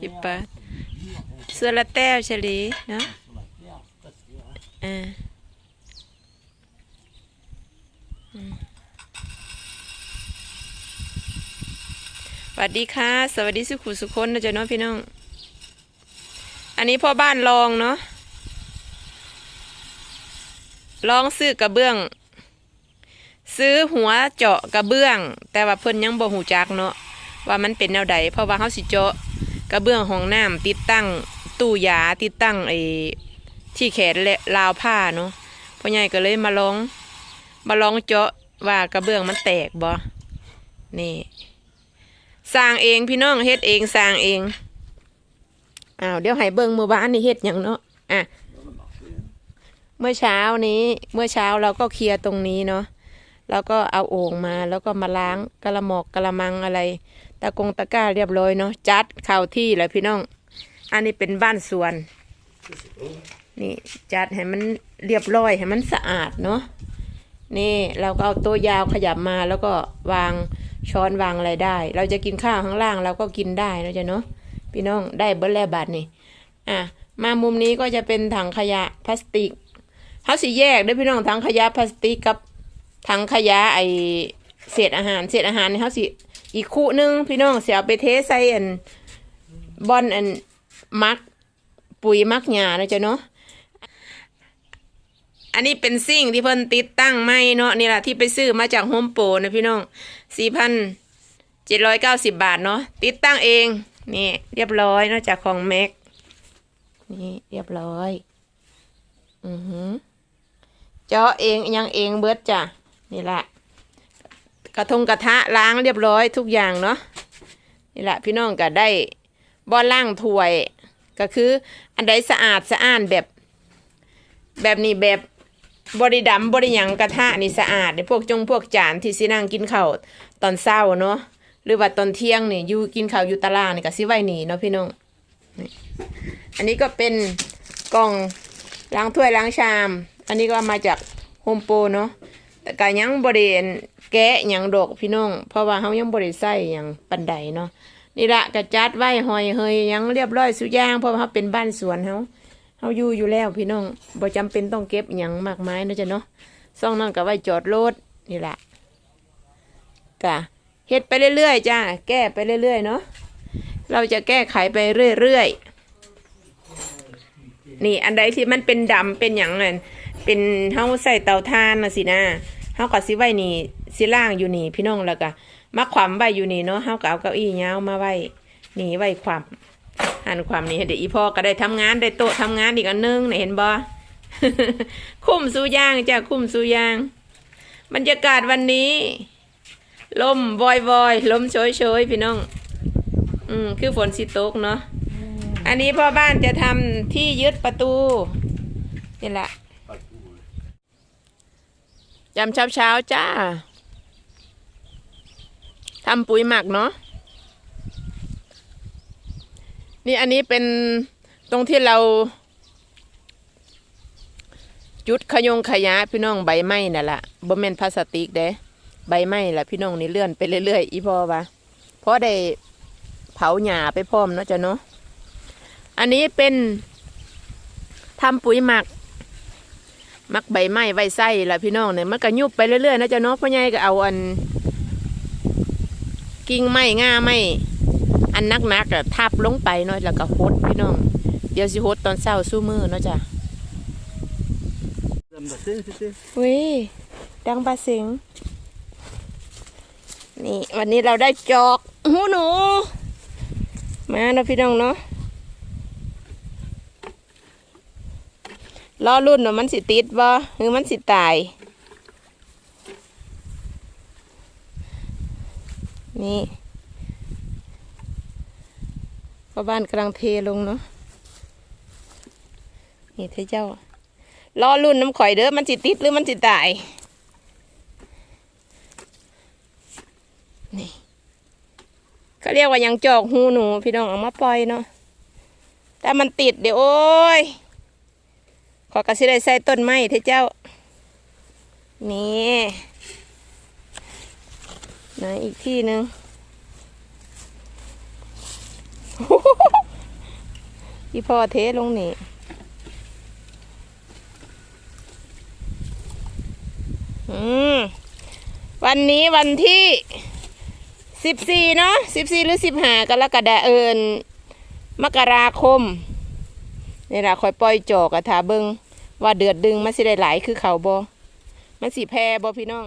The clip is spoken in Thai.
สิบบาทเสื้อละแต้วเฉลีเนาะอ่าสวัสดีค่ะ สวัสดีสุขุสุคนนะจ๊ะเนาะพี่น้อง อันนี้พ่อบ้านลองเนาะลองซื้อกระเบื้อง ซื้อหัวเจาะกระเบื้อง แต่ว่าเพิ่นยังบ่หูจักเนาะว่ามันเป็นแนวใดเพราะว่าเฮาสิเจาะ กระเบื้องห้องน้ำติดตั้งตู้ยาติดตั้งไอ้ที่แขนและราวผ้าเนาะพ่อใหญ่ก็เลยมาลอง มาลองเจาะว่ากระเบื้องมันแตกบ่นี่สร้างเองพี่น้องเฮ็ดเองสร้างเองอ้าวเดี๋ยวให้เบิ่งมื้อบ้านนี่เฮ็ดหยังเนาะอะเมื่อเช้านี้ เมื่อเช้าเราก็เคลียร์ตรงนี้เนาะแล้วก็เอาโอ่งมาแล้วก็มาล้างกระหมอกกระมังอะไร ตะกงตะกร้าเรียบร้อยเนาะจัดเข้าที่เลยพี่น้อง อันนี้เป็นบ้านสวน นี่จัดให้มันเรียบร้อยให้มันสะอาดเนาะนี่เราก็เอาตัวยาวขยับมาแล้วก็วางช้อนวางอะไรได้ เราจะกินข้าวข้างล่างเราก็กินได้นะจ๊ะเนาะพี่น้องได้เบิ้ลแลบาทนี่อะมามุมนี้ก็จะเป็นถังขยะพลาสติกเขาสิแยกด้อพี่น้องทั้งขยะพลาสติกกับทั้งขยะไอเศษอาหารเศษอาหารนี่เขาสิ อีกคู่หนึงพี่น้องเสียไปเทใส่อันบอนอันมักปุ๋ยมักหญ้านะจ๊ะเนาะอันนี้เป็นสิ่งที่เพิ่นติดตั้งไม่เนาะนี่แหละที่ไปซื้อมาจากโฮมโปรนะพี่น้องสี่พันเจ็ดร้อยเก้าสิบบาทเนาะติดตั้งเองนี่เรียบร้อยนอกจากของแม็กนี่เรียบร้อยอือหือเจาะเองยังเองเบิดจ้ะนี่แหละ กระทงกระทะล้างเรียบร้อยทุกอย่างเนาะนี่แหละพี่น้องก็ได้บ่อล่างถ้วย ก็คืออันใดสะอาดสะอ้านแบบ แบบนี้แบบบริดำบริหยังกระทะนี่สะอาดในพวกจงพวกจานที่สินั่งกินข้าวตอนเช้าเนาะหรือว่าตอนเที่ยงนี่อยู่กินข้าวอยู่ตารางนี่ก็สิไว้นี่เนาะพี่น้องอันนี้ก็เป็นกล่องล้างถ้วยล้างชาม อันนี้ก็มาจากโฮมโปรเนาะ ก็ยังบริเวณแกะหยังดอกพี่น้อง เพราะว่าเขายังบริใส่หยังปันใดเนาะนี่ละกระจัดไว้หอยเฮยยังเรียบร้อยสุย่าง เพราะว่าเขาเป็นบ้านสวนเขาเขาอยู่อยู่แล้วพี่น้องบ่จำเป็นต้องเก็บหยังมากมายนะจ้ะเนาะซ่องนั่นก็ไว้จอดรถนี่ละกะเฮ็ดไปเรื่อยๆจ้าแก้ไปเรื่อยๆเนาะเราจะแก้ไขไปเรื่อยๆนี่อันใดที่มันเป็นดำเป็นอย่างนั้น เป็นเฮาใส่เตาถ่านนะสินะเฮาก็สิไว้นี่สิล่างอยู่นี่ พี่น้องแล้วก็มาขวำไว้อยู่นี่เนาะเฮาก็เอาเก้าอี้ยาวมาไว้นี่ไว้ขวำหันความนี่เดี๋ยวอีพ่อก็ได้ทำงานได้โต๊ะทำงานอีกอันนึงเห็นบ่คุ้มสู้ย่างจ้ะคุ้มสู้ย่าง บรรยากาศวันนี้ ลมวอยวอยลมโชยโชยพี่น้อง อืมคือฝนสิตกเนาะอันนี้พ่อบ้านจะทำที่ยึดประตูนี่แหละ ยำเช้าเช้าจ้าทำปุ๋ยหมักเนาะนี่อันนี้เป็นตรงที่เรา จุดขยงขยะพี่น้องใบไม้นั่นแหละบ่แม่นพลาสติกเด้ใบไม้แหละพี่น้องนี่เลื่อนไปเรื่อยๆอีพ่อวะเพราะได้เผาหญ้าไปพร้อมเนาะจ้ะเนาะอันนี้เป็นทำปุ๋ยหมัก มักใบไม้ไว้ไส้ละพี่น้องเนี่ยมันก็ยุบไปเรื่อยๆนะจ๊ะเนาะพ่อใหญ่ก็เอาอัน กิ่งไม้ง่าไม้อันนักๆอะทับลงไปเนาะแล้วก็หดพี่น้อง เดี๋ยวสิหดตอนเช้าสู้มือเนาะจ้ะ Dầm bật tê tê tê. วิดังปลาสิงนี่ วันนี้เราได้จอกหูหนู มาเนาะพี่น้องเนาะ รอรุ่นว่ามันสิติดบ่หรือมันสิตาย นี่พ่อบ้านกำลังเทลงเนาะนี่เทเจ้ารอรุ่นน้ำข่อยเด้อมันสิติดหรือมันสิตาย นี่เขาเรียกว่ายังจอกหูหนู พี่น้องเอามาปล่อยเนาะแต่มันติดเดี๋ยวโอ้ย ขอกระสิได้ใส่ต้นไม้เถอะเจ้า นี่ไหนอีกที่หนึ่งอีพ่อเทลงนี่วันนี้วันที่สิบสี่เนาะสิบสี่หรือสิบห้ากรกฎาเอินมกราคมนี่ละคอยปล่อยจอกอะถาเบิง ว่าเดือดดึงมันสิได้หลายคือเขาบอมันสิแพรบอพี่น้อง